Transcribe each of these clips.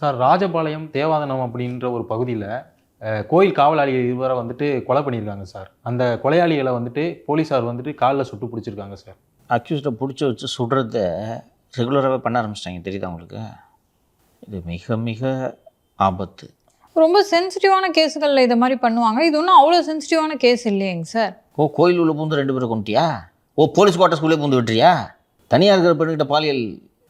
Sir Rajapalayam தேவாதனம் அப்படின்ற ஒரு பகுதியில் கோயில் காவலாளி இருவரை வந்துட்டு கொலை பண்ணியிருக்காங்க சார். அந்த கொலையாளிகளை வந்துட்டு போலீஸார் வந்துட்டு காலில் சுட்டு பிடிச்சிருக்காங்க சார். அக்யூஸ்டை பிடிச்சி வச்சு சுடுறத ரெகுலராகவே பண்ண ஆரம்பிச்சிட்டாங்க. தெரியுதா உங்களுக்கு? இது மிக மிக ஆபத்து. ரொம்ப சென்சிட்டிவான கேஸுகளில் இதை மாதிரி பண்ணுவாங்க. இது ஒன்றும் அவ்வளோ சென்சிட்டிவான கேஸ் இல்லையேங்க சார். ஓ கோயில் உள்ள பூந்து ரெண்டு பேரை கொண்டுட்டியா ஓ போலீஸ் குவார்ட்டர்ஸ்குள்ளே பூந்து விட்டுறியா? தனியாக இருக்கிற பெண்கிட்ட பாலியல்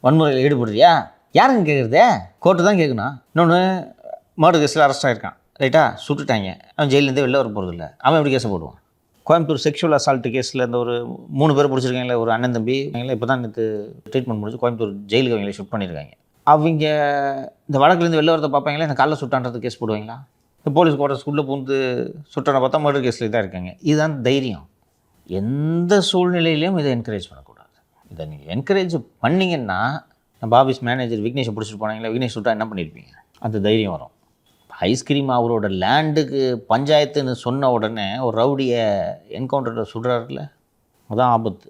வன்முறையில் ஈடுபடுறியா? யாருங்க கேட்குறதே கோர்ட்டு தான் கேட்கணும் இன்னொன்று மர்டர் கேஸில் அரெஸ்ட் ஆகிருக்கான் ரைட்டா சுட்டுட்டாங்க. அவன் ஜெயிலேருந்தே வெளில வர போகிறது இல்லை அவன் எப்படி கேஸை போடுவான்? கோயம்புத்தூர் செக்ஷுவல் அசால்ட்டு கேஸில் இந்த ஒரு மூணு பேர் பிடிச்சிருக்காங்களே ஒரு அண்ணன் தம்பி. இப்போ தான் நேற்று ட்ரீட்மெண்ட் முடிஞ்சு கோயம்புத்தூர் ஜெயிலுக்கு அவங்கள ஷிஃப்ட் பண்ணியிருக்காங்க அவங்க இந்த வழக்குலேருந்து வெளில வரதை பார்ப்பாங்களே இந்த காலைல சுட்டான்றது கேஸ் போடுவாங்களா? இந்த போலீஸ் குவார்ட்டர்ஸ்குள்ளே பூந்து சுட்டான பார்த்தா மர்டர் கேஸில் தான் இருக்காங்க. இதுதான் தைரியம். எந்த சூழ்நிலையிலையும் இதை என்கரேஜ் பண்ணக்கூடாது. இதை நீங்கள் என்கரேஜ் பண்ணிங்கன்னா நம்ம ஆஃபீஸ் மேனேஜர் விக்னேஷை பிடிச்சிட்டு போனாங்களா விக்னேஷ் சுட்டா என்ன பண்ணியிருப்பீங்க அந்த தைரியம் வரும். ஐஸ்கிரீம் அவரோட லேண்டுக்கு பஞ்சாயத்துன்னு சொன்ன உடனே ஒரு ரவுடியை என்கவுண்டரில் சுடுறாருல அதான் ஆபத்து.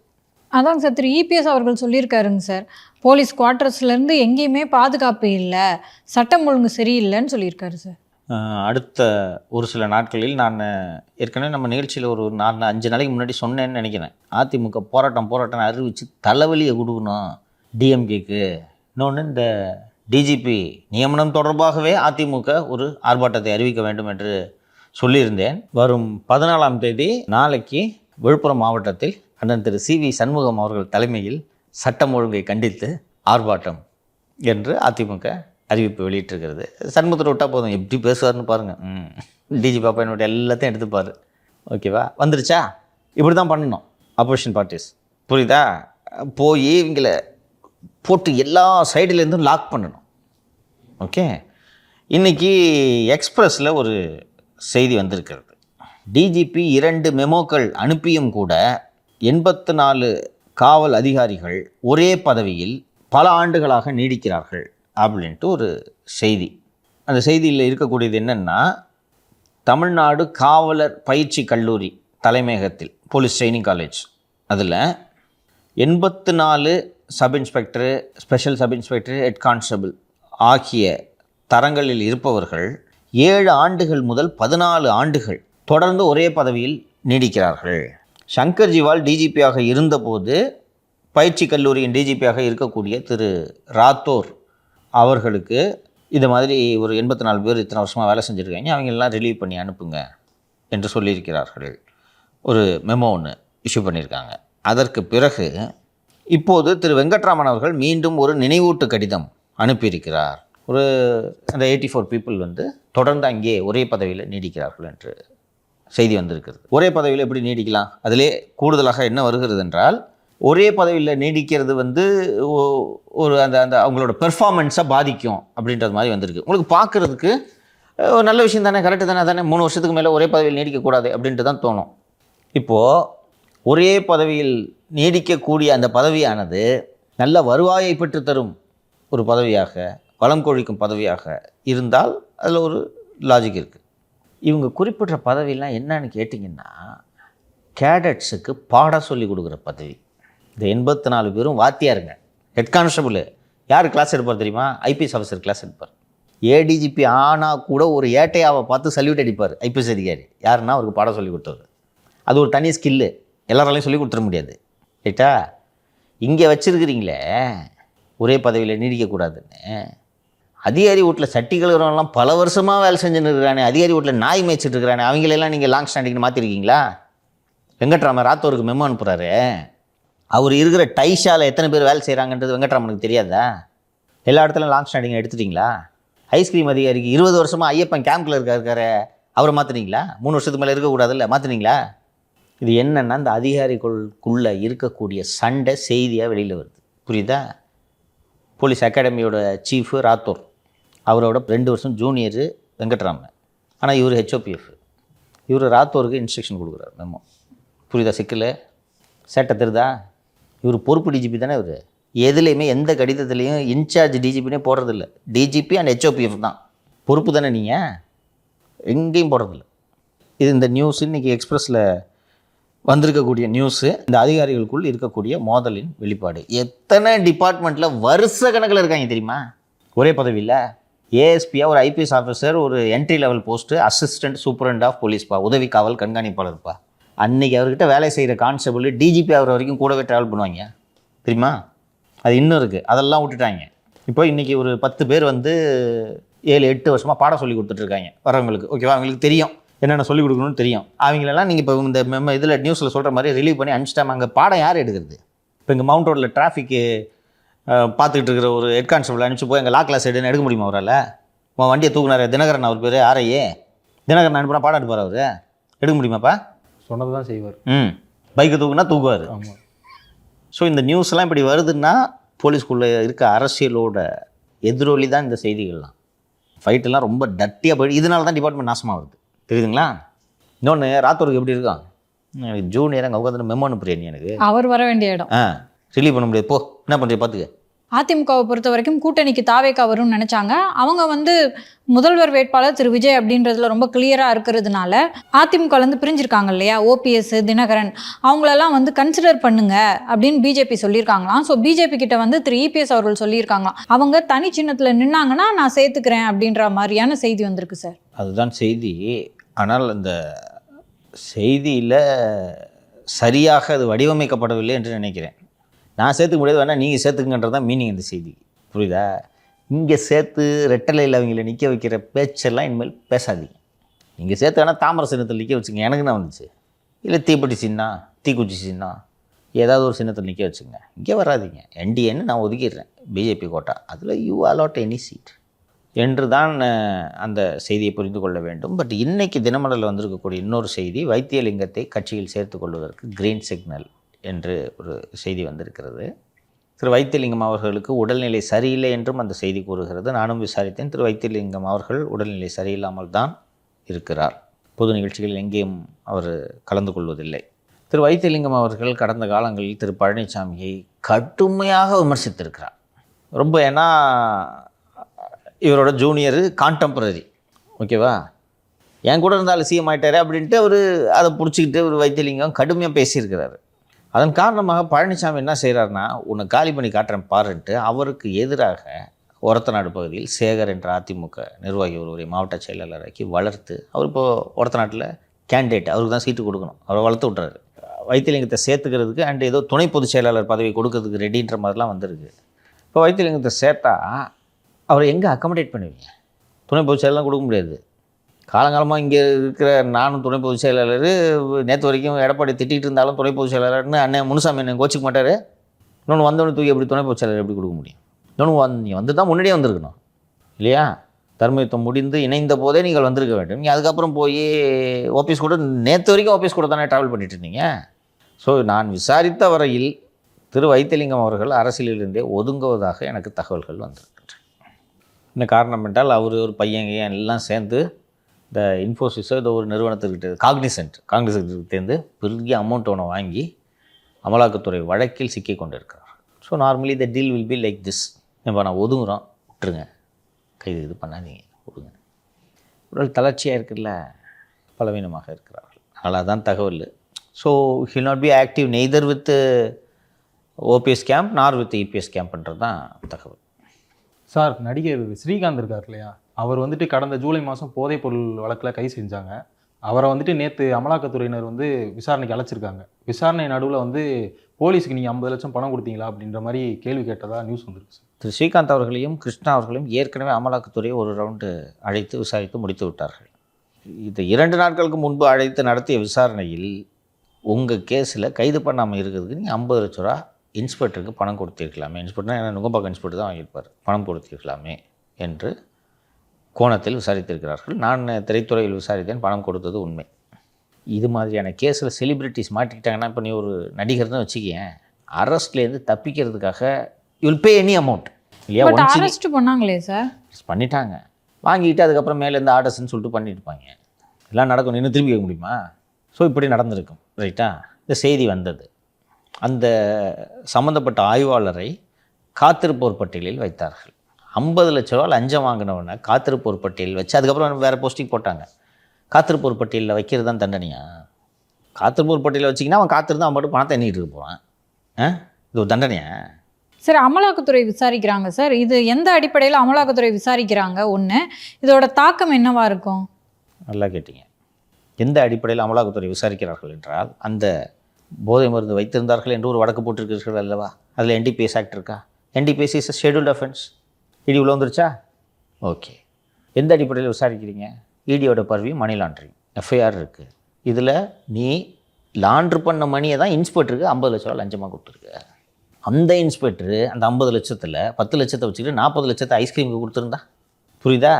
அதாங்க சார் திரு இபிஎஸ் அவர்கள் சொல்லியிருக்காருங்க சார். போலீஸ் குவார்ட்டர்ஸ்லேருந்து எங்கேயுமே பாதுகாப்பு இல்லை சட்டம் ஒழுங்கு சரியில்லைன்னு சொல்லியிருக்காரு சார். அடுத்த ஒரு சில நாட்களில் நான் ஏற்கனவே நம்ம நிகழ்ச்சியில் ஒரு நாலு அஞ்சு நாளைக்கு முன்னாடி சொன்னேன்னு நினைக்கிறேன். அதிமுக போராட்டம் போராட்டம் அறிவித்து தலைவலியை கொடுக்கணும். டிஎம்கேக்கு இன்னொன்று இந்த டிஜிபி நியமனம் தொடர்பாகவே அதிமுக ஒரு ஆர்ப்பாட்டத்தை அறிவிக்க வேண்டும் என்று சொல்லியிருந்தேன். வரும் பதினாலாம் தேதி நாளைக்கு விழுப்புரம் மாவட்டத்தில் அண்ணன் திரு சி வி சண்முகம் அவர்கள் தலைமையில் சட்டம் ஒழுங்கை கண்டித்து ஆர்ப்பாட்டம் என்று அதிமுக அறிவிப்பு வெளியிட்டிருக்கிறது. சண்முகத்தில் விட்டால் போதும் எப்படி பேசுவார்னு பாருங்கள் ம் டிஜி பாப்பா என்னோட எல்லாத்தையும் எடுத்துப்பார். ஓகேவா? வந்துருச்சா? இப்படி தான் பண்ணணும். அப்போசிஷன் பார்ட்டிஸ் புரியுதா? போய் இவங்கள போட்டு எல்லா சைடுலேருந்தும் லாக் பண்ணணும். ஓகே இன்னைக்கு எக்ஸ்பிரஸில் ஒரு செய்தி வந்திருக்கிறது. டிஜிபி இரண்டு மெமோக்கள் அனுப்பியும் கூட எண்பத்து நாலு காவல் அதிகாரிகள் ஒரே பதவியில் பல ஆண்டுகளாக நீடிக்கிறார்கள் அப்படின்ட்டு ஒரு செய்தி. அந்த செய்தியில் இருக்கக்கூடியது என்னென்னா தமிழ்நாடு காவலர் பயிற்சி கல்லூரி தலைமையகத்தில் போலீஸ் ட்ரைனிங் காலேஜ் அதில் எண்பத்து நாலு sub inspector special sub inspector head constable ஆகிய தரங்களில் இருப்பவர்கள் ஏழு ஆண்டுகள் முதல் பதினாலு ஆண்டுகள் தொடர்ந்து ஒரே பதவியில் நீடிக்கிறார்கள். சங்கர் ஜிவால் டிஜிபியாக இருந்தபோது பயிற்சி கல்லூரியின் டிஜிபியாக இருக்கக்கூடிய திரு ராத்தோர் அவர்களுக்கு இது மாதிரி ஒரு எண்பத்தி நாலு பேர் இத்தனை வருஷமாக வேலை செஞ்சுருக்காங்க அவங்கெல்லாம் ரிலீவ் பண்ணி அனுப்புங்க என்று சொல்லியிருக்கிறார்கள். ஒரு மெமோ ஒன்று இஷ்யூ பண்ணியிருக்காங்க. அதற்கு பிறகு இப்போது திரு வெங்கட்ராமன் அவர்கள் மீண்டும் ஒரு நினைவூட்டு கடிதம் அனுப்பியிருக்கிறார். ஒரு அந்த எயிட்டி ஃபோர் பீப்புள் வந்து தொடர்ந்து அங்கே ஒரே பதவியில் நீடிக்கிறார்கள் என்று செய்தி வந்திருக்கிறது. ஒரே பதவியில் எப்படி நீடிக்கலாம்? அதிலே கூடுதலாக என்ன வருகிறது என்றால் ஒரே பதவியில் நீடிக்கிறது வந்து ஒரு அந்த அந்த அவங்களோட பெர்ஃபார்மன்ஸை பாதிக்கும் அப்படின்றது மாதிரி வந்திருக்கு. உங்களுக்கு பார்க்குறதுக்கு ஒரு நல்ல விஷயம் தானே கரெக்டு தானே தானே மூணு வருஷத்துக்கு மேலே ஒரே பதவியில் நீடிக்கக்கூடாது அப்படின்ட்டு தான் தோணும். இப்போது ஒரே பதவியில் நீடிக்கக்கூடிய அந்த பதவியானது நல்ல வருவாயை பெற்று தரும் ஒரு பதவியாக வளம் கொழிக்கும் பதவியாக இருந்தால் அதில் ஒரு லாஜிக் இருக்குது இவங்க குறிப்பிட்ட பதவியெலாம் என்னன்னு கேட்டிங்கன்னா கேடட்ஸுக்கு பாடம் சொல்லி கொடுக்குற பதவி. இந்த எண்பத்தி நாலு பேரும் வாத்தியாருங்க. ஹெட் கான்ஸ்டபுள் யார் கிளாஸ் எடுப்பார் தெரியுமா? ஐபிஎஸ் ஆஃபீஸர் கிளாஸ் எடுப்பார். ஏடிஜிபி ஆனால் கூட ஒரு ஏட்டையாவை பார்த்து சல்யூட் அடிப்பார் ஐபிஎஸ் அதிகாரி. யாருன்னா அவருக்கு பாடம் சொல்லி கொடுத்தவர். அது ஒரு தனி ஸ்கில்லு எல்லாராலையும் சொல்லி கொடுத்துட முடியாது. ரைட்டா? இங்கே வச்சுருக்கிறீங்களே ஒரே பதவியில் நீடிக்கக்கூடாதுன்னு. அதிகாரி வீட்டில் சட்டி கழுவுறவன்லாம் பல வருஷமாக வேலை செஞ்சுன்னு இருக்கிறானே அதிகாரி வீட்டில் நாய் மேய்ச்சிட்டு இருக்கிறானே அவங்களெல்லாம் நீங்கள் லாங் ஸ்டாண்டிங்னு மாற்றிருக்கீங்களா வெங்கட்ராமன் ராத்தோருக்கு மெமோ அனுப்புகிறாரு அவர் இருக்கிற டைஷாவில் எத்தனை பேர் வேலை செய்கிறாங்கன்றது வெங்கட்ராமனுக்கு தெரியாதா? எல்லா இடத்துலையும் லாங் ஸ்டாண்டிங் எடுத்துட்டீங்களா? ஐஸ்கிரீம் அதிகாரிக்கு இருபது வருஷமாக ஐயப்பன் கேம்பில் இருக்காரு இருக்காரு. அவரை மாற்றினீங்களா மூணு வருஷத்துக்கு மேலே இருக்கக்கூடாதுல்ல மாற்றுனீங்களா இது என்னென்னா இந்த அதிகாரிகளுக்குள்ளே இருக்கக்கூடிய சண்டை செய்தியாக வெளியில் வருது. புரியுதா? போலீஸ் அகாடமியோட சீஃபு ராத்தோர். அவரோட ரெண்டு வருஷம் ஜூனியரு வெங்கட்ராமன். ஆனால் இவர் ஹெச்ஓபிஎஃப் இவர் ராத்தோருக்கு இன்ஸ்ட்ரக்ஷன் கொடுக்குறாரு மெமோ புரியுதா? சிக்கல்? சேட்டை திருதா? இவர் பொறுப்பு டிஜிபி தானே இவர்? எதுலேயுமே எந்த கடிதத்துலேயும் இன்சார்ஜ் டிஜிபினே போடுறதில்ல. டிஜிபி அண்ட் ஹெச்ஓபிஎஃப் தான். பொறுப்பு தானே நீங்கள் எங்கேயும் போடுறதில்ல. இது இந்த நியூஸ் இன்றைக்கி எக்ஸ்பிரஸில் வந்திருக்கக்கூடிய நியூஸு இந்த அதிகாரிகளுக்குள் இருக்கக்கூடிய மோதலின் வெளிப்பாடு. எத்தனை டிபார்ட்மெண்ட்டில் வருஷ கணக்கில் இருக்காங்க தெரியுமா? ஒரே பதவியில் ஏஎஸ்பியாக ஒரு ஐபிஎஸ் ஆஃபீஸர் ஒரு entry level post assistant superintendent of போலீஸ்ப்பா உதவி காவல் கண்காணிப்பாளர்ப்பா அன்னைக்கு அவர்கிட்ட வேலை செய்கிற கான்ஸ்டபிள் டிஜிபி ஆகிற வரைக்கும் கூடவே ட்ராவல் பண்ணுவாங்க. தெரியுமா? அது இன்னும் இருக்குது அதெல்லாம் விட்டுட்டாங்க. இப்போ இன்றைக்கி ஒரு பத்து பேர் வந்து ஏழு எட்டு வருஷமாக பாடம் சொல்லி கொடுத்துட்ருக்காங்க வரவங்களுக்கு ஓகேவா அவங்களுக்கு தெரியும். என்னென்ன சொல்லிக் கொடுக்கணும்னு தெரியும். அவங்களெல்லாம் நீங்கள் இப்போ இந்த மெம இதில் நியூஸில் சொல்கிற மாதிரி ரிலீவ் பண்ணி அனுப்பிச்சிட்டாம அங்கே பாடம் யார் எடுக்கிறது? இப்போ இங்கே மவுண்ட் ரோட்டில் டிராஃபிக்கு பார்த்துக்கிட்டு இருக்கிற ஒரு ஹெட் கான்ஸ்டபிள் அனுப்பிச்சு போய் எங்கள் லா கிளாஸ் எடுன்னு எடுக்க முடியுமா அவரால்? உன் வண்டியை தூக்குனாரு தினகரன் அவர் பேர் ஆரையே தினகரன் அனுப்புனா பாடம் எடுப்பார் அவர்? எடுக்க முடியுமாப்பா? சொன்னது தான் செய்வார். ம். பைக்கை தூக்குனா தூக்குவார். ஆமாம் ஸோ இந்த நியூஸ்லாம் இப்படி வருதுன்னா போலீஸ்குள்ளே இருக்க அரசியலோட எதிரொலி தான் இந்த செய்திகள்லாம். ஃபைட்டெல்லாம் ரொம்ப டட்டியாக போய் இதனால தான் டிபார்ட்மெண்ட் நாசமாக வருது தெரியுதுங்களா? இன்னொன்று ராத்தூருக்கு எப்படி இருக்கான்? எனக்கு ஜூனியர் அங்கே உட்காந்து மெமோ அனுப்புறேன் எனக்கு? அவர் வர வேண்டிய இடம். ஆ ரிலீவ் பண்ண முடியாது. போ என்ன பண்ணுறிய பார்த்துக்க அதிமுகவை பொறுத்த வரைக்கும் கூட்டணிக்கு தாவேக்கா வரும்னு நினைச்சாங்க. அவங்க வந்து முதல்வர் வேட்பாளர் திரு. விஜய் அப்படின்றதுல ரொம்ப கிளியரா இருக்கிறதுனால அதிமுகல இருந்து பிரிஞ்சிருக்காங்க இல்லையா? ஓபிஎஸ் தினகரன். அவங்களெல்லாம் வந்து கன்சிடர் பண்ணுங்க அப்படின்னு பிஜேபி சொல்லியிருக்காங்களாம். ஸோ பிஜேபி கிட்ட வந்து திரு. இபிஎஸ் அவர்கள் சொல்லியிருக்காங்களாம். அவங்க தனி சின்னத்துல நின்னாங்கன்னா நான் சேர்த்துக்கிறேன் அப்படின்ற மாதிரியான செய்தி வந்திருக்கு சார். அதுதான் செய்தி. ஆனால் அந்த செய்தியில் சரியாக அது வடிவமைக்கப்படவில்லை என்று நினைக்கிறேன். நான் சேர்த்துக்க முடியாது வேணால் நீங்கள் சேர்த்துக்கன்றது தான் மீனிங் இந்த செய்தி. புரியுதா? இங்கே சேர்த்து ரெட்டலையில் அவங்கள நிற்க வைக்கிற பேச்செல்லாம் இனிமேல் பேசாதீங்க. நீங்கள் சேர்த்து வேணால் தாமரை சின்னத்தில் நிற்க வச்சுங்க எனக்கு என்ன வந்துச்சு? இல்லை தீப்பெட்டி சின்னம் தீக்குச்சி சின்னா ஏதாவது ஒரு சின்னத்தில் நிற்க வச்சுங்க. இங்கே வராதீங்க. என்டிஏன்னு நான் ஒதுக்கிடுறேன். BJP quota. அதில் யூ அலாட் எனி சீட் என்று தான் அந்த செய்தியை புரிந்து கொள்ள வேண்டும். பட் இன்னைக்கு தினமலரில் வந்திருக்கக்கூடிய இன்னொரு செய்தி வைத்தியலிங்கத்தை கட்சியில் சேர்த்து கொள்வதற்கு கிரீன் சிக்னல் என்று ஒரு செய்தி வந்திருக்கிறது. திரு வைத்தியலிங்கம் அவர்களுக்கு உடல்நிலை சரியில்லை என்றும் அந்த செய்தி கூறுகிறது. நானும் விசாரித்தேன் திரு வைத்தியலிங்கம் அவர்கள் உடல்நிலை சரியில்லாமல் தான் இருக்கிறார். பொது நிகழ்ச்சிகளில் எங்கேயும் அவர் கலந்து கொள்வதில்லை. திரு வைத்தியலிங்கம் அவர்கள் கடந்த காலங்களில் திரு பழனிசாமியை கடுமையாக விமர்சித்திருக்கிறார். ரொம்ப ஏன்னா இவரோட ஜூனியரு கான்டெம்பரரி ஓகேவா என் கூட இருந்தாலும் சிஎம் ஆகிட்டாரு அப்படின்ட்டு அவர் அதை பிடிச்சிக்கிட்டு ஒரு வைத்தியலிங்கம் கடுமையாக பேசியிருக்கிறாரு. அதன் காரணமாக பழனிசாமி என்ன செய்கிறாருன்னா உன்னை காலி பண்ணி காட்டுறேன் பாருன்ட்டு அவருக்கு எதிராக ஒரத்தநாடு பகுதியில் சேகர் என்ற அதிமுக நிர்வாகி ஒருவரை மாவட்ட செயலாளராக்கி வளர்த்து அவர் இப்போது ஒரத்தநாட்டில் கேண்டிடேட் அவருக்கு தான் சீட்டு கொடுக்கணும். அவரை வளர்த்து விட்றாரு வைத்தியலிங்கத்தை சேர்த்துக்கிறதுக்கு அண்ட் ஏதோ துணை பொதுச் செயலாளர் பதவி கொடுக்கறதுக்கு ரெடின்ற மாதிரிலாம் வந்திருக்கு. இப்போ வைத்தியலிங்கத்தை சேர்த்தா அவரை எங்கே அக்கமடேட் பண்ணுவீங்க? துணை பொதுச் செயலாளர் கொடுக்க முடியாது. காலங்காலமாக இங்கே இருக்கிற நானும் துணை பொதுச் செயலாளர் நேற்று வரைக்கும் எடப்பாடி திட்டிகிட்டு இருந்தாலும் துணை பொதுச் செயலாளர்னு அண்ணன் முனுசாமி என்ன கோச்சிக்க மாட்டார். இன்னொன்று வந்தவொடனே தூக்கி எப்படி துணை பொதுச் செயலாளர் எப்படி கொடுக்க முடியும்? இன்னொன்று வந்து நீ வந்து தான் முன்னாடியே வந்திருக்கணும். இல்லையா? தர்மயுத்தம் முடிந்து இணைந்த போதே நீங்கள் வந்திருக்க வேண்டும். நீ அதுக்கப்புறம் போய் ஆஃபீஸ் கூட நேற்று வரைக்கும் ஆஃபீஸ் கூட தானே ட்ராவல் பண்ணிட்டு இருந்தீங்க? ஸோ நான் விசாரித்த வரையில் திரு வைத்தியலிங்கம் அவர்கள் அரசியலிலிருந்தே ஒதுங்குவதாக எனக்கு தகவல்கள் வந்தது. என்ன காரணம் என்றால் அவர் ஒரு பையன் ஏன் எல்லாம் சேர்ந்து இந்த இன்ஃபோசிஸோ ஏதோ ஒரு நிறுவனத்துக்கிட்ட காக்னிசென்ட் சேர்ந்து பெரிய அமௌண்ட் ஒன்று வாங்கி அமலாக்கத்துறை வழக்கில் சிக்கி கொண்டிருக்கிறார். So normally the deal will be like this இப்போ நான் ஒதுங்குறோம். விட்டுருங்க. கைது இது பண்ணாதீங்க. விடுங்க உடல் தளர்ச்சியாக இருக்குல்ல? பலவீனமாக இருக்கிறார்கள். அதனால் தான் தகவல். So he'll not be active neither with OPS camp nor with EPS கேம்ப்ன்றது தான் தகவல். சார் நடிகர் ஸ்ரீகாந்த் இருக்கார் இல்லையா? அவர் வந்துட்டு கடந்த ஜூலை மாதம் போதைப்பொருள் வழக்கில் கை செஞ்சாங்க. அவரை வந்துட்டு நேற்று அமலாக்கத்துறையினர் வந்து விசாரணைக்கு அழைச்சிருக்காங்க. விசாரணை நடுவில் வந்து போலீஸுக்கு நீங்கள் ஐம்பது லட்சம் பணம் கொடுத்தீங்களா அப்படின்ற மாதிரி கேள்வி கேட்டதாக நியூஸ் வந்துருக்கு சார். திரு ஸ்ரீகாந்த் அவர்களையும் கிருஷ்ணா அவர்களையும் ஏற்கனவே அமலாக்கத்துறையை ஒரு ரவுண்டு அழைத்து விசாரித்து முடித்து விட்டார்கள். இது இரண்டு நாட்களுக்கு முன்பு அழைத்து நடத்திய விசாரணையில் உங்கள் கேஸில் கைது பண்ணாமல் இருக்கிறதுக்கு நீங்கள் ஐம்பது லட்ச ரூபா இன்ஸ்பெக்டருக்கு பணம் கொடுத்திருக்கலாமே. இன்ஸ்பெக்டர்னா என்ன? நுங்கம்பாக்கம் இன்ஸ்பெக்டர் தான் வாங்கியிருப்பார். பணம் கொடுத்திருக்கலாமே என்று கோணத்தில் விசாரித்திருக்கிறார்கள். நான் திரைத்துறையில் விசாரித்தேன். பணம் கொடுத்தது உண்மை. இது மாதிரியான கேஸில் செலிபிரிட்டிஸ் மாட்டிக்கிட்டாங்கன்னா இப்போ நீ ஒரு நடிகர் தான் வச்சுக்கேன். அரெஸ்ட்லேருந்து தப்பிக்கிறதுக்காக யுல் பே எனி அமௌண்ட் இல்லையா? அரெஸ்ட் பண்ணாங்களே சார் பண்ணிட்டாங்க. வாங்கிட்டு அதுக்கப்புறம் மேலேருந்து ஆர்டர்ஸ்ன்னு சொல்லிட்டு பண்ணியிருப்பாங்க. எல்லாம் நடக்கும். இன்னும் திரும்பி கேட்க முடியுமா? ஸோ இப்படி நடந்திருக்கும். ரைட்டா இந்த செய்தி வந்தது. அந்த சம்மந்தப்பட்ட ஆய்வாளரை காத்திருப்போர் பட்டியலில் வைத்தார்கள். ஐம்பது லட்ச ரூபா லஞ்சம் வாங்கினவனை காத்திருப்போர் பட்டியலில் வச்சு அதுக்கப்புறம் வேறு போஸ்டிங் போட்டாங்க. காத்திருப்போர் பட்டியலில் வைக்கிறது தான் தண்டனையா? காத்திருப்போர் பட்டியலில் வச்சிங்கன்னா அவன் காத்திருந்து அவன் மட்டும் பணத்தை எண்ணிட்டு இருக்க போகிறான் ஆ? இது ஒரு தண்டனையா? சரி அமலாக்கத்துறை விசாரிக்கிறாங்க சார். இது எந்த அடிப்படையில் அமலாக்கத்துறை விசாரிக்கிறாங்க? ஒன்று இதோட தாக்கம் என்னவா இருக்கும்? நல்லா கேட்டீங்க. எந்த அடிப்படையில் அமலாக்கத்துறை விசாரிக்கிறார்கள் என்றால் அந்த போதை மருந்து வைத்திருந்தார்கள் என்று ஒரு வழக்கு போட்டிருக்கிறீர்கள் அல்லவா? அதில் என்டிபிஎஸ் ஆக்ட் இருக்கா? NDPS is scheduled offence ED உள்ள வந்துருச்சா ஓகே எந்த அடிப்படையில் விசாரிக்கிறீங்க? இடியோட பர்வி மணி லாண்ட்ரிங் எஃப்ஐஆர் இருக்குது இதில் நீ லாண்ட்ரு பண்ண மணியை தான் இன்ஸ்பெக்டருக்கு ஐம்பது லட்ச ரூபா லஞ்சமாக கொடுத்துருக்க. அந்த இன்ஸ்பெக்டரு அந்த ஐம்பது லட்சத்தில் பத்து லட்சத்தை வச்சுக்கிட்டு நாற்பது லட்சத்தை ஐஸ்கிரீமுக்கு கொடுத்துருந்தா? புரியுதா?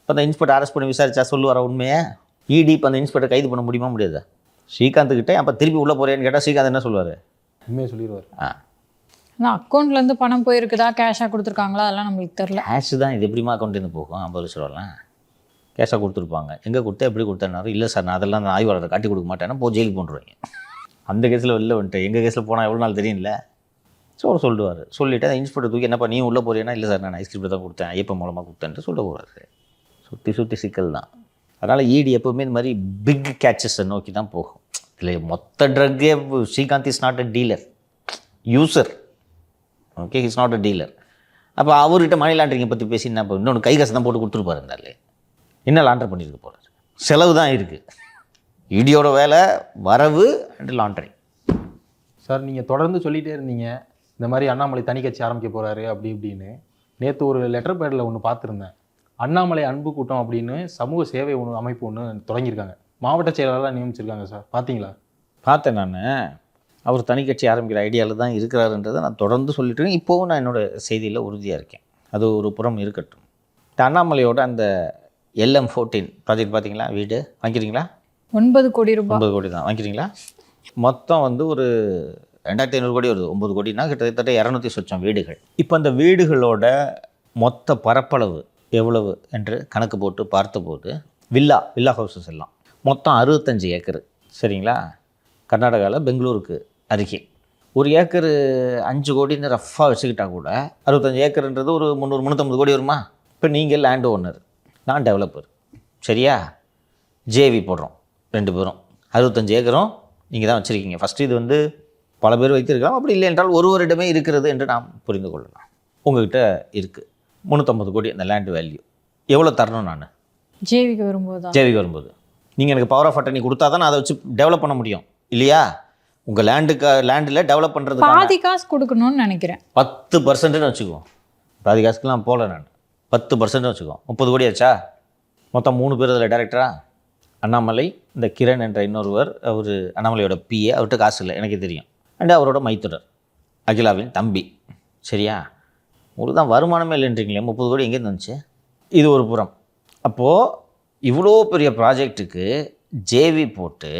இப்போ அந்த இன்ஸ்பெக்டர் அரெஸ்ட் பண்ணி விசாரிச்சா சொல்லுவார உண்மையை? இடி இப்போ அந்த இன்ஸ்பெக்டர் கைது பண்ண முடியுமா முடியாதா? ஸ்ரீகாந்த் கிட்டே அப்போ திருப்பி உள்ளே போகிறேன்னு கேட்டால் ஸ்ரீகாந்த் என்ன சொல்லுவார்? உண்மையை சொல்லிடுவார். ஆ. ஆனால் அக்கௌண்ட்லேருந்து பணம் போயிருக்குதா? கேஷாக கொடுத்துருக்காங்களா? அதெல்லாம் நம்மளுக்கு தெரில கேஷ் தான். இது எப்படிமா அக்கௌண்ட்லேருந்து போகும்? ஐம்பது லட்ச ரூபாலாம் கேஷாக கொடுத்துருப்பாங்க. எங்கே கொடுத்தா எப்படி கொடுத்தேன்னாரு இல்லை சார் நான் அதெல்லாம் நான் ஆய்வாளரை காட்டி கொடுக்க மாட்டேன்னா போ ஜெயிலுக்கு போட்டுருவீங்க அந்த கேஸில் வெளில வந்துட்டு எங்கள் கேஸில் போனால் எவ்வளோ நாள் தெரியும்ல? ஸோ அவர் சொல்லுவார். சொல்லிவிட்டு அந்த இன்ஸ்பெக்டர் தூக்கி என்னப்பா நீ உள்ளே போறீங்கன்னா இல்லை சார் நான் ஐஸ்கிரீம் தான் கொடுத்தேன். ஐயப்பன் மூலமாக கொடுத்தேன்ட்டு சொல்ல போகிறாரு சுற்றி சுற்றி சிக்கல் தான். அதனால் ஈடி எப்போவுமே இந்த மாதிரி பிக் கேச்சஸை நோக்கி தான் போகும். இதில் மொத்த ட்ரக்கே Srikanth is not a dealer user okay is not a dealer அப்போ அவர்கிட்ட மணி லாண்டரிங்கை பற்றி பேசி என்ன இப்போ இன்னொன்று கை காசு தான் போட்டு கொடுத்துருப்பாரு இருந்தாலே என்ன லாண்டர் பண்ணியிருக்க போகிறாரு செலவு தான் இருக்குது இடியோட வேலை வரவு அண்ட் லாண்டரிங் சார் நீங்கள் தொடர்ந்து சொல்லிகிட்டே இருந்தீங்க. இந்த மாதிரி அண்ணாமலை தனி கட்சி ஆரம்பிக்க போகிறாரு அப்படி இப்படின்னு. நேற்று ஒரு லெட்டர் பேடில் ஒன்று பார்த்துருந்தேன். அண்ணாமலை அன்பு கூட்டம் அப்படின்னு சமூக சேவை ஒன்று அமைப்பு ஒன்று தொடங்கியிருக்காங்க. மாவட்ட செயலாளராக நியமிச்சிருக்காங்க சார். பார்த்தீங்களா பார்த்தேன் நான். அவர் தனி கட்சி ஆரம்பிக்கிற ஐடியாவில் தான் இருக்கிறாருன்றதை நான் தொடர்ந்து சொல்லிட்டு இருக்கேன். இப்போவும் நான் என்னோட செய்தியில் உறுதியாக இருக்கேன். அது ஒரு புறம் இருக்கட்டும். இந்த அண்ணாமலையோட அந்த எல்எம் ஃபோர்டீன் ப்ராஜெக்ட் பார்த்தீங்களா வீடு வாங்கிக்கிறீங்களா ஒன்பது கோடி ரூபாய். ஒன்பது கோடி தான். வாங்கிக்கிறீங்களா மொத்தம் வந்து ஒரு ரெண்டாயிரத்தி ஐநூறு கோடி வருது. ஒம்பது கோடினா கிட்டத்தட்ட இரநூத்தி சொச்சம் வீடுகள். இப்போ அந்த வீடுகளோட மொத்த பரப்பளவு எவ்வளவு என்று கணக்கு போட்டு பார்த்தபோது வில்லா வில்லா ஹவுசஸ் எல்லாம். மொத்தம் அறுபத்தஞ்சு ஏக்கரு. சரிங்களா? கர்நாடகாவில் பெங்களூருக்கு அருகே. ஒரு ஏக்கரு அஞ்சு கோடின்னு ரஃப்பாக வச்சுக்கிட்டா கூட அறுபத்தஞ்சு ஏக்கருன்றது ஒரு முந்நூறு முந்நூற்றம்பது கோடி வருமா? இப்போ நீங்கள் லேண்ட் ஓனர் நான் டெவலப்பர் சரியா? ஜேவி போடுறோம் ரெண்டு பேரும். அறுபத்தஞ்சு ஏக்கரும் நீங்கள் தான் வச்சுருக்கீங்க. ஃபஸ்ட்டு இது வந்து பல பேர் வைத்திருக்கலாம். அப்படி இல்லை என்றால் ஒருவரிடமே இருக்கிறது என்று நாம் புரிந்து கொள்ளலாம். உங்கள்கிட்ட இருக்குது முந்நூற்றம்பது கோடி அந்த லேண்ட் வேல்யூ எவ்வளோ தரணும் நான்? ஜேவிக்கு வரும்போதா ஜேவிக்கு வரும்போது. நீங்கள் எனக்கு பவர் ஆஃப் அட்டர்னி கொடுத்தா தான் நான் அதை வச்சு டெவலப் பண்ண முடியும். இல்லையா? உங்கள் லேண்டுக்கு லேண்டில் டெவலப் பண்ணுறதுக்கு பாதி காசு கொடுக்கணும்னு நினைக்கிறேன். பத்து பர்சன்ட்னு வச்சுக்குவோம் பாதி காசுக்கெல்லாம் போகல நான். பத்து பர்சன்ட் வச்சுக்குவோம் முப்பது கோடி ஆச்சா? மொத்தம் மூணு பேர் அதில் டேரக்டரா அண்ணாமலை இந்த கிரண் என்ற இன்னொருவர் அவர் அண்ணாமலையோட பிஏ அவர்கிட்ட காசு இல்லை. எனக்கு தெரியும். அண்ட் அவரோட மைத்துனர். அகிலாவின் தம்பி. சரியா? உங்களுக்கு தான் வருமானமே இல்லைன்றீங்களே முப்பது கோடி எங்கேருந்து வந்துச்சு? இது ஒரு புறம். அப்போது இவ்வளோ பெரிய ப்ராஜெக்ட்டுக்கு ஜேவி போட்டு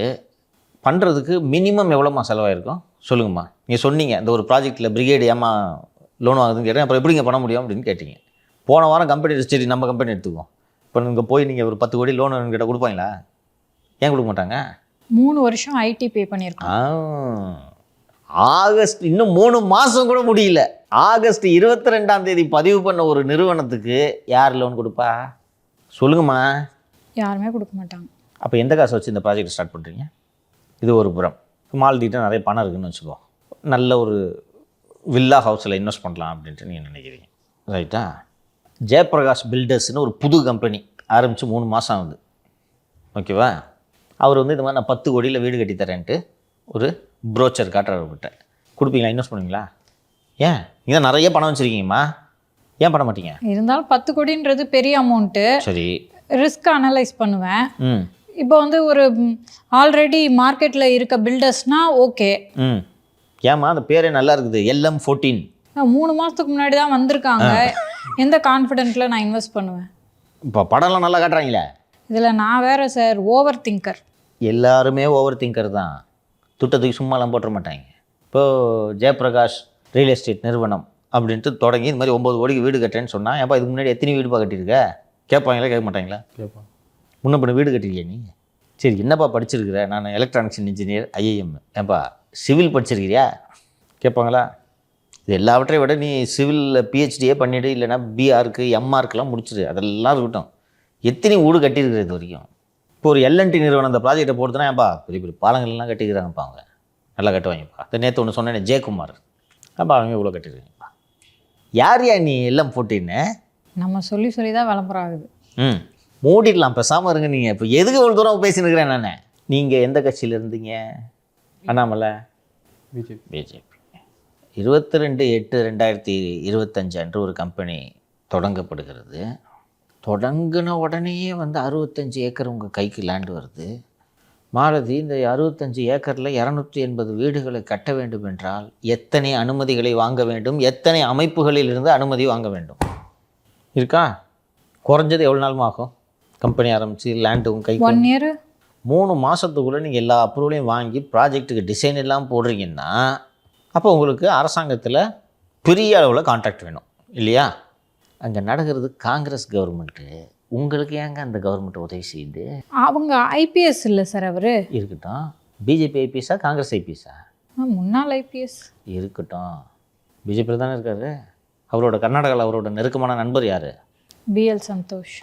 பண்ணுறதுக்கு மினிமம் எவ்வளோமா செலவாயிருக்கும்? சொல்லுங்கம்மா. நீங்கள் சொன்னீங்க இந்த ஒரு ப்ராஜெக்ட்டில் பிரிகேடு ஏமா லோன் வாங்குதுன்னு கேட்டேன். அப்புறம் எப்படிங்க பண்ண முடியும் அப்படின்னு கேட்டீங்க. போன வாரம் கம்பெனி சரி நம்ம கம்பெனி எடுத்துக்குவோம். இப்போ இங்கே போய் நீங்கள் ஒரு பத்து கோடி லோன் கிட்ட கொடுப்பாங்களா? ஏன் கொடுக்க மாட்டாங்க? மூணு வருஷம் ஐடி பே பண்ணியிருக்கோம். ஆகஸ்ட் இன்னும் மூணு மாதம் கூட முடியல. ஆகஸ்ட் இருபத்தி ரெண்டாம் தேதி பதிவு பண்ண ஒரு நிறுவனத்துக்கு யார் லோன் கொடுப்பா? சொல்லுங்கம்மா. யாருமே கொடுக்க மாட்டாங்க. அப்போ எந்த காசை வச்சு இந்த ப்ராஜெக்ட் ஸ்டார்ட் பண்ணுறீங்க இது ஒரு புறம். மால்தீட்ட நிறைய பணம் இருக்குன்னு வச்சுக்கோ. நல்ல ஒரு வில்லா ஹவுஸில் இன்வெஸ்ட் பண்ணலாம் அப்படின்ட்டு நீங்கள் நினைக்கிறீங்க. ரைட்டா ஜெயபிரகாஷ் பில்டர்ஸ்னு ஒரு புது கம்பெனி ஆரம்பித்து மூணு மாதம் ஆகுது. ஓகேவா அவர் வந்து இந்த மாதிரி நான் பத்து கோடியில் வீடு கட்டி தரேன்ட்டு ஒரு ப்ரோச்சர் காட்டுறாரு அவர்கிட்ட. கொடுப்பீங்களா? இன்வெஸ்ட் பண்ணுவீங்களா? ஏன்? நீங்கள் தான் நிறைய பணம் வச்சுருக்கீங்கம்மா. ஏன் பண்ண மாட்டீங்க? இருந்தாலும் பத்து கோடின்றது பெரிய அமௌண்ட்டு சரி. ரிஸ்க் அனலைஸ் பண்ணுவேன். ம். இப்போ வந்து ஒரு ஆல்ரெடி மார்க்கெட்டில் இருக்க பில்டர்ஸ்னா ஓகே ம். ஏம்மா அந்த பேரே நல்லா இருக்குது. எல்எம் ஃபோர்டீன் மூணு மாதத்துக்கு முன்னாடி தான் வந்திருக்காங்க. எந்த கான்ஃபிடென்ட்டில் நான் இன்வெஸ்ட் பண்ணுவேன்? இப்போ படம்லாம் நல்லா காட்டுறாங்களே. இதில் நான் வேற சார் ஓவர் திங்கர் எல்லாருமே ஓவர் திங்கர் தான். துட்டத்துக்கு சும்மாலாம் போட்டுற மாட்டாங்க. இப்போது ஜெயபிரகாஷ் ரியல் எஸ்டேட் நிறுவனம் அப்படின்ட்டு தொடங்கி இந்த மாதிரி ஒம்பது கோடிக்கு வீடு கட்டுறேன்னு சொன்னால் ஏப்பா இதுக்கு முன்னாடி எத்தனை வீடுப்பா கட்டியிருக்க? கேட்பாங்களா கேட்க மாட்டாங்களா? கேட்பான் முன்ன பின்ன வீடு கட்டிருக்கியா நீ? சரி என்னப்பா படிச்சிருக்கிற? நான் எலக்ட்ரானிக்ஸ் இன்ஜினியர் ஐஏஎம் ஏப்பா சிவில் படிச்சிருக்கிறியா? கேட்பாங்களா? இது எல்லாவற்றையும் விட நீ சிவிலில் பிஹெச்டியே பண்ணிவிடு இல்லைன்னா பிஆருக்கு எம்ஆர்க்கெலாம் முடிச்சிடு. அதெல்லாம் இருக்கட்டும். எத்தனை வீடு கட்டியிருக்கிற இது வரைக்கும்? இப்போ ஒரு எல்என்டி நிறுவனம் அந்த ப்ராஜெக்டை போடுதுன்னா ஏப்பா பெரிய பெரிய பாலங்கள்லாம் கட்டிக்கிறாங்கப்பா அவங்க. நல்லா கட்டுவாங்கப்பா. அந்த நேற்று ஒன்று சொன்னேன் ஜெயக்குமார். அப்பா அவங்க இவ்வளோ கட்டிருக்கீங்கப்பா? யார் யா நீ எல்லாம் போட்டின்னு? நம்ம சொல்லி சொல்லி தான் விளம்பரம் ஆகுது. ம். மூடிடலாம் பேசாமல் இருங்க நீங்கள் இப்போ எதுக்கு இவ்வளோ தூரம் பேசினுக்கிறேன் நான்? நீங்கள் எந்த கட்சியில் இருந்தீங்க? அண்ணாமலை? பிஜேபி. பிஜேபி. இருபத்தி ரெண்டு எட்டு ரெண்டாயிரத்தி இருபத்தஞ்சு அன்று ஒரு கம்பெனி தொடங்கப்படுகிறது. தொடங்கின உடனேயே வந்து அறுபத்தஞ்சு ஏக்கர் உங்கள் கைக்கு லேண்ட் வருது. மாலதி இந்த அறுபத்தஞ்சு ஏக்கரில் இரநூத்தி எண்பது வீடுகளை கட்ட வேண்டும் என்றால் எத்தனை அனுமதிகளை வாங்க வேண்டும்? எத்தனை அமைப்புகளில் இருந்து அனுமதி வாங்க வேண்டும்? இருக்கா? குறைஞ்சது எவ்வளோ நாளும் ஆகும்? கம்பெனி ஆரம்பித்து லேண்டு உங்கள் கைக்கு ஒன் இயர் மூணு மாதத்துக்குள்ளே நீங்கள் எல்லா அப்ரூவலையும் வாங்கி ப்ராஜெக்ட்டுக்கு டிசைன் எல்லாம் போடுறீங்கன்னா அப்போ உங்களுக்கு அரசாங்கத்தில் பெரிய அளவில் கான்ட்ராக்ட் வேணும். இல்லையா? அங்கே நடக்கிறது காங்கிரஸ் கவர்மெண்ட்டு. உங்களுக்கு ஏங்க அந்த கவர்மெண்ட் உதவி செய்யுது? அவங்க ஐபிஎஸ் இல்லை சார் அவர். இருக்கட்டும். பிஜேபி ஐபிஎஸ்ஸா காங்கிரஸ் ஐபிஎஸ்ஸா? முன்னாள் ஐபிஎஸ். இருக்கட்டும். பிஜேபியில் தானே இருக்காரு? அவரோட கர்நாடகாவில் அவரோட நெருக்கமான நண்பர் யார்? பிஎல் சந்தோஷ்.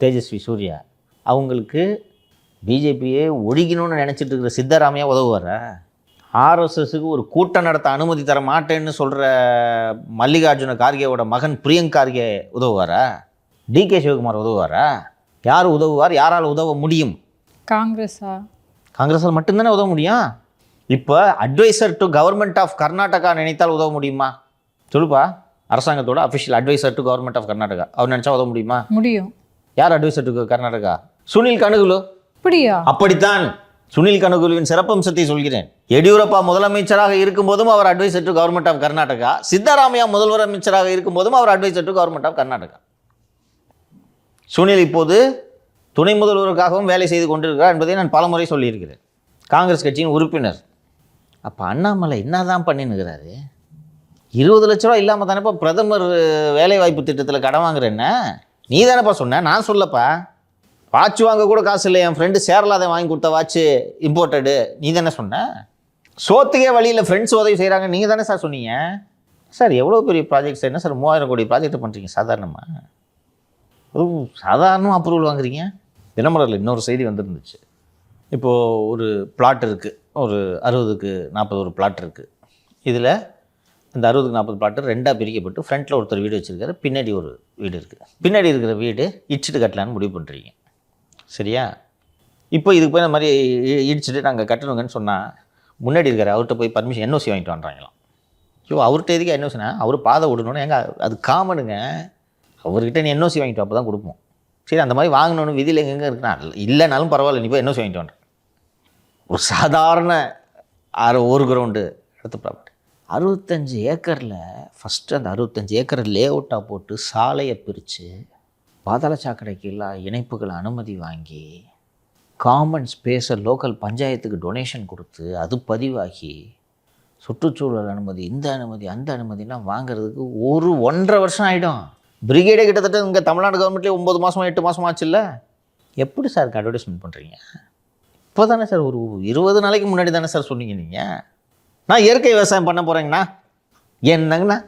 தேஜஸ்வி சூர்யா. அவங்களுக்கு பிஜேபியே ஒழிக்கணும்னு நினச்சிட்டு இருக்கிற சித்தராமையா உதவுவாரா? ஆர்எஸ்எஸ்க்கு ஒரு கூட்டம் நடத்த அனுமதி தர மாட்டேன்னு சொல்கிற மல்லிகார்ஜுன கார்கேவோட மகன் பிரியங்க் கார்கே உதவுவாரா டிகே சிவகுமார் உதவுவாரா? யார் உதவுவார்? யாரால் உதவ முடியும்? காங்கிரஸா? காங்கிரஸால் மட்டும்தானே உதவ முடியும்? இப்போ advisor to government of Karnataka நினைத்தால் உதவ முடியுமா? சொல்லுப்பா. அரசாங்கத்தோட official advisor to government of Karnataka. அவர் நினச்சா உதவ முடியுமா? முடியும். யார் அட்வைசர் டு கர்நாடகா? சுனில் கனகுலு. அப்படியா? அப்படித்தான். சுனில் கனகுலுவின் சிறப்பம்சத்தை சொல்கிறேன். எடியூரப்பா முதலமைச்சராக இருக்கும்போதும் அவர் advisor to government of Karnataka Siddaramaiah முதல்வர் அமைச்சராக இருக்கும்போதும் அவர் advisor to government of Karnataka Sunil இப்போது துணை முதல்வருக்காகவும் வேலை செய்து கொண்டிருக்கிறார் என்பதை நான் பலமுறை சொல்லியிருக்கிறேன். காங்கிரஸ் கட்சியின் உறுப்பினர். அப்போ அண்ணாமலை என்னதான் பண்ணினுக்கிறாரு இருபது லட்ச ரூபா இல்லாமல் தானேப்பா பிரதமர் வேலைவாய்ப்பு திட்டத்தில் கடன் வாங்குறேன்ன? நீ தானேப்பா சொன்ன? நான் சொல்லப்பா. வாட்ச் வாங்க கூட காசு இல்லை என் ஃப்ரெண்டு சேரலாத வாங்கி கொடுத்த வாட்ச் இம்போர்ட்டடு நீ தானே சொன்ன? சோத்துக்கே வழியில் ஃப்ரெண்ட்ஸ் உதவி செய்கிறாங்க நீங்கள் தானே சார் சொன்னீங்க? சார் எவ்வளோ பெரிய ப்ராஜெக்ட் என்ன சார் மூவாயிரம் கோடி ப்ராஜெக்ட் பண்ணுறீங்க சாதாரணமாக சாதாரணமாக அப்ரூவல் வாங்குறீங்க? தினமலரில் இன்னொரு செய்தி வந்திருந்துச்சு. இப்போது ஒரு பிளாட் இருக்குது ஒரு அறுபதுக்கு நாற்பது ஒரு பிளாட் இருக்குது இதில் இந்த அறுபதுக்கு நாற்பது பிளாட்டு ரெண்டாக பிரிக்கப்பட்டு ஃப்ரண்ட்டில் ஒருத்தர் வீடு வச்சுருக்காரு பின்னாடி ஒரு வீடு இருக்குது பின்னாடி இருக்கிற வீடு இடிச்சிட்டு கட்டலான்னு முடிவு பண்ணுறீங்க சரியா? இப்போ இதுக்கு போய் இந்த மாதிரி இடிச்சுட்டு நாங்கள் கட்டணுங்கன்னு சொன்னால் முன்னாடி இருக்கிற அவர்கிட்ட போய் பர்மிஷன் என்ஓசி வாங்கிட்டு வந்துறாங்களாம் ஐயோ அவர்கிட்ட எதுக்கு என்ஓசினா அவர் பாதை விடணும்னு எங்கே அது காமனுங்க அவர்கிட்ட நீ என்ஓசி வாங்கிட்டு அப்போ தான் கொடுப்போம். சரி அந்த மாதிரி வாங்கணும்னு விதியில் எங்கெங்கே இருக்குன்னா இல்லைனாலும் பரவாயில்ல நீ போய் என்ஓசி வாங்கிட்டு வந்துடுறேன் ஒரு சாதாரண அரை ஒரு கிரவுண்டு எடுத்து ப்ராப்பர்ட்டி அறுபத்தஞ்சு ஏக்கரில் ஃபஸ்ட்டு அந்த அறுபத்தஞ்சு ஏக்கரை லே அவுட்டாக போட்டு சாலையை பிரித்து பாதாள சாக்கடைக்கு எல்லா இணைப்புகள் அனுமதி வாங்கி காமன் ஸ்பேஸை லோக்கல் பஞ்சாயத்துக்கு டொனேஷன் கொடுத்து அது பதிவாகி சுற்றுச்சூழல் அனுமதி இந்த அனுமதி அந்த அனுமதிலாம் வாங்குறதுக்கு ஒரு ஒன்றரை வருஷம் ஆகிடும் பிரிகேடே கிட்டத்தட்ட இங்கே தமிழ்நாடு கவர்மெண்ட்லேயே ஒம்பது மாதம் எட்டு மாதம் ஆச்சுல்ல? எப்படி சார் அட்வர்டைஸ்மெண்ட் பண்ணுறீங்க இப்போ தானே சார் ஒரு இருபது நாளைக்கு முன்னாடி தானே சார் சொன்னீங்க நீங்கள் நான் இயற்கை விவசாயம் பண்ண போகிறேங்கண்ணா என்னங்கண்ணா?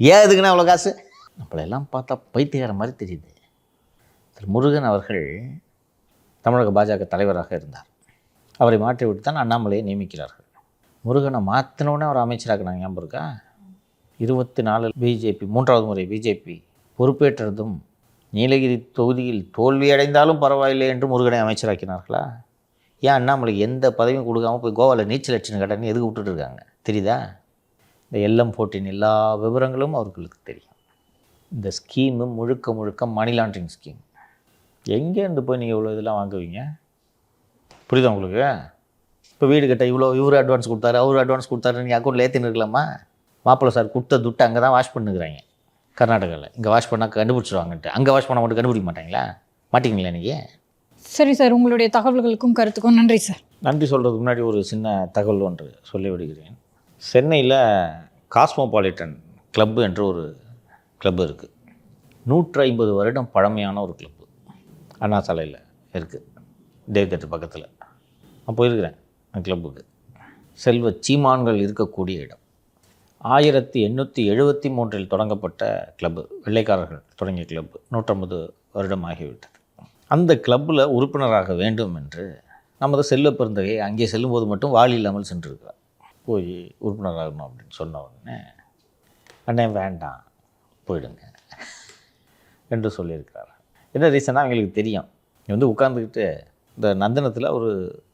ஏன் அவ்வளோ காசு? நம்மளெல்லாம் பார்த்தா பைத்தியக்கார மாதிரி தெரியுது. திரு முருகன் அவர்கள் தமிழக பாஜக தலைவராக இருந்தார். அவரை மாற்றி விட்டு தான் அண்ணாமலையை நியமிக்கிறார்கள். முருகனை மாற்றினோடனே அவர் அமைச்சராக்குனாங்க. ஞாபகம் இருக்கா? இருபத்தி நாலு பிஜேபி மூன்றாவது முறை பிஜேபி பொறுப்பேற்றதும் நீலகிரி தொகுதியில் தோல்வி அடைந்தாலும் பரவாயில்லை என்று முருகனை அமைச்சராக்கினார்களா? ஏன் அண்ணாமலைக்கு எந்த பதவியும் கொடுக்காம போய் கோவாவில் நீச்சல் அடிச்சுன்னு கட்டணி எதுக்கு விட்டுட்டு இருக்காங்க? தெரியுதா? இந்த எல்லம் போட்டின் எல்லா விவரங்களும் அவர்களுக்கு தெரியும். இந்த ஸ்கீமு முழுக்க முழுக்க மணி லாண்ட்ரிங் ஸ்கீம் எங்கேருந்து போய் நீங்கள் இவ்வளோ இதெல்லாம் வாங்குவீங்க? புரியுதா உங்களுக்கு? இப்போ வீடு கட்ட இவ்வளோ இவர் அட்வான்ஸ் கொடுத்தாரு அவர் அட்வான்ஸ் கொடுத்தாரு நீங்கள் அக்கௌண்ட்டில் ஏற்றின்னு இருக்கலாமா? மாப்பிள்ளை சார் கொடுத்த துட்டு அங்கே தான் வாஷ் பண்ணுகிறாங்க கர்நாடகாவில் இங்கே வாஷ் பண்ணால் கண்டுபிடிச்சிருவாங்கன்ட்டு. அங்கே வாஷ் பண்ண மட்டும் கண்டுபிடிக்க மாட்டாங்களா? மாட்டிங்களா நீங்கள் சரி சார் உங்களுடைய தகவல்களுக்கும் கருத்துக்கும் நன்றி சார். நன்றி சொல்கிறதுக்கு முன்னாடி ஒரு சின்ன தகவல் ஒன்று சொல்லி விடுகிறேன் சென்னையில் காஸ்மோபாலிட்டன் கிளப்பு என்று ஒரு கிளப் இருக்குது நூற்றி ஐம்பது வருடம் பழமையான ஒரு கிளப்பு அண்ணா சாலையில் இருக்குது தேவ் தேட்டர் பக்கத்தில். நான் போயிருக்கிறேன் அந்த கிளப்புக்கு செல்வ சீமான்கள் இருக்கக்கூடிய இடம். ஆயிரத்தி எண்ணூற்றி எழுபத்தி மூன்றில் தொடங்கப்பட்ட கிளப்பு வெள்ளைக்காரர்கள் தொடங்கிய கிளப்பு நூற்றம்பது வருடம் ஆகிவிட்டது. அந்த கிளப்பில் உறுப்பினராக வேண்டும் என்று நமது செல்வ பெருந்தகை அங்கே செல்லும்போது மட்டும் வாள் இல்லாமல் சென்றிருக்கிறார். போய் உறுப்பினராகணும் அப்படின்னு சொன்ன உடனே அண்ணே வேண்டாம். போயிடுங்க என்று சொல்லியிருக்கிறார். என்ன ரீசனாக அவங்களுக்கு தெரியும். இங்கே வந்து உட்காந்துக்கிட்டு இந்த நந்தனத்தில் ஒரு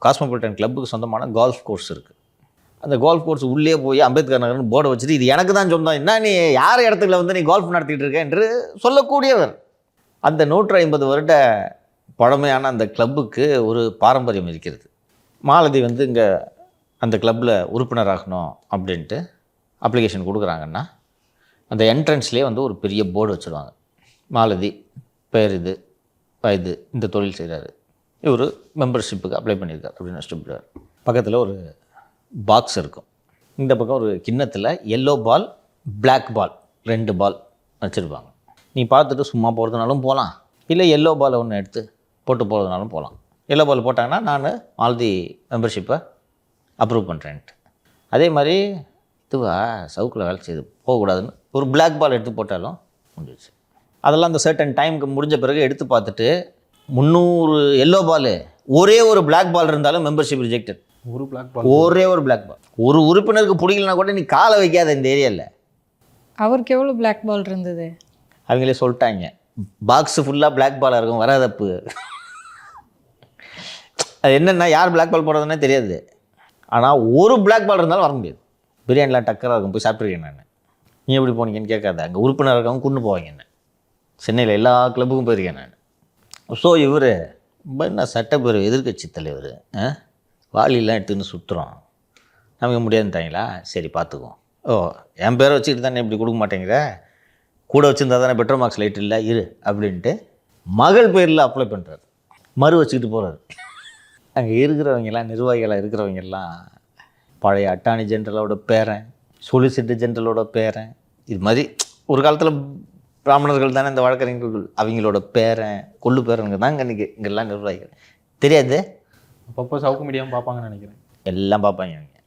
காஸ்மோபாலிட்டன் கிளப்புக்கு சொந்தமான கால்ஃப் கோர்ஸ் இருக்குது அந்த கால்ஃப் கோர்ஸ் உள்ளே போய் அம்பேத்கர் நகர்னு போர்டை வச்சுட்டு இது எனக்கு தான் சொந்தம். என்ன நீ யார் இடத்துல வந்து நீ கால்ஃப் நடத்திட்டு இருக்க? என்று சொல்லக்கூடியவர். அந்த நூற்று ஐம்பது வருட பழமையான அந்த கிளப்புக்கு ஒரு பாரம்பரியம் இருக்கிறது. மாலதி வந்து இங்கே அந்த கிளப்பில் உறுப்பினராகணும் அப்படின்ட்டு அப்ளிகேஷன் கொடுக்குறாங்கன்னா அந்த என்ட்ரன்ஸ்லேயே வந்து ஒரு பெரிய போர்டு வச்சுருவாங்க. மாலதி பேர் இது வயது இந்த தொழில் செய்கிறாரு இவர் மெம்பர்ஷிப்புக்கு அப்ளை பண்ணியிருக்காரு அப்படின்னு வச்சுட்டு பக்கத்தில் ஒரு பாக்ஸ் இருக்கும். இந்த பக்கம் ஒரு கிண்ணத்தில் எல்லோ பால் பிளாக் பால் ரெண்டு பால் வச்சுருப்பாங்க. நீ பார்த்துட்டு சும்மா போகிறதுனாலும் போகலாம் இல்லை எல்லோ பால் ஒன்று எடுத்து போட்டு போகிறதுனாலும் போகலாம் எல்லோ பால் போட்டாங்கன்னா நான் மாலதி மெம்பர்ஷிப்பை அப்ரூவ் பண்ணுறேன்ட்டு அதே மாதிரி இதுவா சவுக்கில் வேலை செய்யுது போகக்கூடாதுன்னு ஒரு Black பால் எடுத்து போட்டாலும் முடிஞ்சிச்சு அதெல்லாம் அந்த சர்டன் டைமுக்கு முடிஞ்ச பிறகு எடுத்து பார்த்துட்டு முந்நூறு எல்லோ பால் ஒரே ஒரு Black பால் இருந்தாலும் மெம்பர்ஷிப் ரிஜெக்டட் ஒரு பிளாக் பால் ஒரே ஒரு Black பால் ஒரு உறுப்பினருக்கு பிடிக்கலனா கூட நீ காலை வைக்காத இந்த ஏரியாவில் அவருக்கு எவ்வளோ பிளாக் பால் இருந்தது? அவங்களே சொல்லிட்டாங்க பாக்ஸ் ஃபுல்லாக Black பாலாக இருக்கும் வராதப்பு. அது என்னென்னா யார் Black பால் போடுறதுன்னே தெரியாது. ஆனால் ஒரு Black பால் இருந்தாலும் வர முடியாது. பிரியாணிலாம் டக்கராக இருக்கும் போய் சாப்பிட்ருக்கேன் நான். நீ எப்படி போனீங்கன்னு கேட்காத. அங்கே உறுப்பினர் இருக்கவங்க கொண்டு போவாங்க என்ன. சென்னையில் எல்லா கிளப்புக்கும் போயிருக்கேன் நான். ஸோ இவர் என்ன சட்டப்பேர் எதிர்க்கட்சி தலைவர் ஆ? எடுத்துன்னு சுற்றுறோம் நமக்கு முடியாதுட்டாங்களா சரி பார்த்துக்குவோம். ஓ என் பேரை வச்சுக்கிட்டு தானே இப்படி கொடுக்க மாட்டேங்கிற? கூட வச்சுருந்தா தானே பெட்ரோல் மார்க்ஸ் லைட் இல்லை இரு அப்படின்ட்டு மகள் பேரில் அப்ளை பண்ணுறாரு மறு வச்சுக்கிட்டு போகிறாரு அங்கே இருக்கிறவங்கெல்லாம் நிர்வாகிகளாக இருக்கிறவங்கெல்லாம் பழைய அட்டானி ஜெனரலோட பேரன் சொலிசிட்டர் ஜெனரலோட பேரன். இது மாதிரி ஒரு காலத்தில் பிராமணர்கள் தானே இந்த வழக்கறிஞர்கள்? அவங்களோட பேரன் கொள்ளு பேரனுங்க தாங்க இன்றைக்கி இங்கெல்லாம் நிர்வாகிகள். தெரியாது? அப்பப்போ சவுக்கு மீடியம் பார்ப்பாங்கன்னு நினைக்கிறேன். எல்லாம் பார்ப்பாங்க அவங்க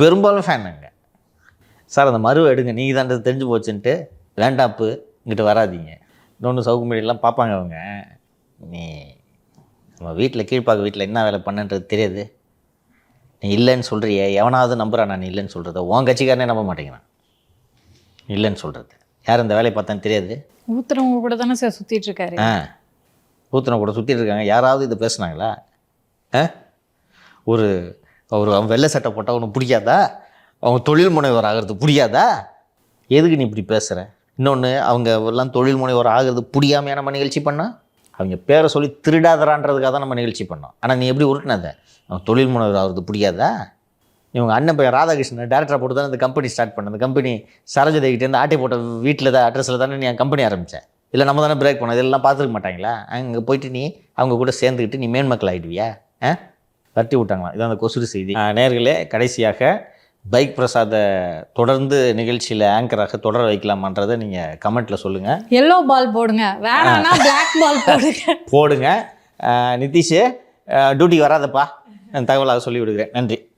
பெரும்பாலும் ஃபேன் அங்கே. சார் அந்த மருவை எடுங்க. நீங்கள் தான் தெரிஞ்சு போச்சுன்ட்டு. வேண்டாப்பு இங்கிட்ட வராதீங்க. இன்னொன்று சவுக்கு மீடியெல்லாம் பார்ப்பாங்க அவங்க. நீ நம்ம வீட்டில் கீழ்ப்பாக்க வீட்டில் என்ன வேலை பண்ணன்றது தெரியாது. நீ இல்லைன்னு சொல்கிறியே எவனாவது நம்புறான் நான் இல்லைன்னு சொல்கிறத உன் கட்சிக்காரனே நம்ப மாட்டேங்கிறான். இல்லைன்னு சொல்கிறது யார் இந்த வேலையை பார்த்தான்னு தெரியாது? ஊத்துறவங்க கூட தானே சார் சுத்திட்டு இருக்காரு. ஆ. ஊத்துன கூட சுற்றிட்டு இருக்காங்க. யாராவது இதை பேசுனாங்களா? ஆ? ஒரு ஒரு அவன் வெள்ளை சட்டை போட்டால் உனக்கு பிடிக்காதா? அவங்க தொழில் முனைவர் ஆகிறது பிடிக்காதா? எதுக்கு நீ இப்படி பேசுகிற இன்னொன்று அவங்க எல்லாம் தொழில் முனைவர் ஆகிறது நம்ம நிகழ்ச்சி பண்ணால் அவங்க பேரை சொல்லி திருடாதரான்றதுக்காக தான் நம்ம நிகழ்ச்சி பண்ணோம். ஆனால் நீ எப்படி உருட்டினத? அவன் தொழில் முனைவர் ஆகிறது பிடிக்காதா இவங்க அண்ணன் பையன் ராதாகிருஷ்ணன் டேரக்டராக போட்டு தானே இந்த கம்பெனி ஸ்டார்ட் பண்ண அந்த கம்பெனி சரோஜதேகிட்டேருந்து ஆட்டை போட்ட வீட்டில் தான் அட்ரஸில் தானே நீ கம்பெனி ஆரம்பித்தேன் இல்லை நம்ம தானே பிரேக் பண்ணோம். இதெல்லாம் பார்த்துருக்க மாட்டாங்களா? அங்கே போயிட்டு நீ அவங்க கூட சேர்ந்துக்கிட்டு நீ மேன்மக்கள் ஆகிடுவியா ஆ? தட்டி விட்டாங்களாம். இதான் அந்த கொசுறு செய்தி. நேர்களே கடைசியாக பைக் பிரசாதை தொடர்ந்து நிகழ்ச்சியில் ஆங்கராக தொடர வைக்கலாமான்றதை நீங்கள் கமெண்ட்டில் சொல்லுங்கள் எல்லோ பால் போடுங்க. வேணாம்னா பிளாக் பால் போடுங்க. போடுங்க. நிதிஷ் டியூட்டிக்கு வராதப்பா. நான் தகவலாக சொல்லி விடுகிறேன் நன்றி.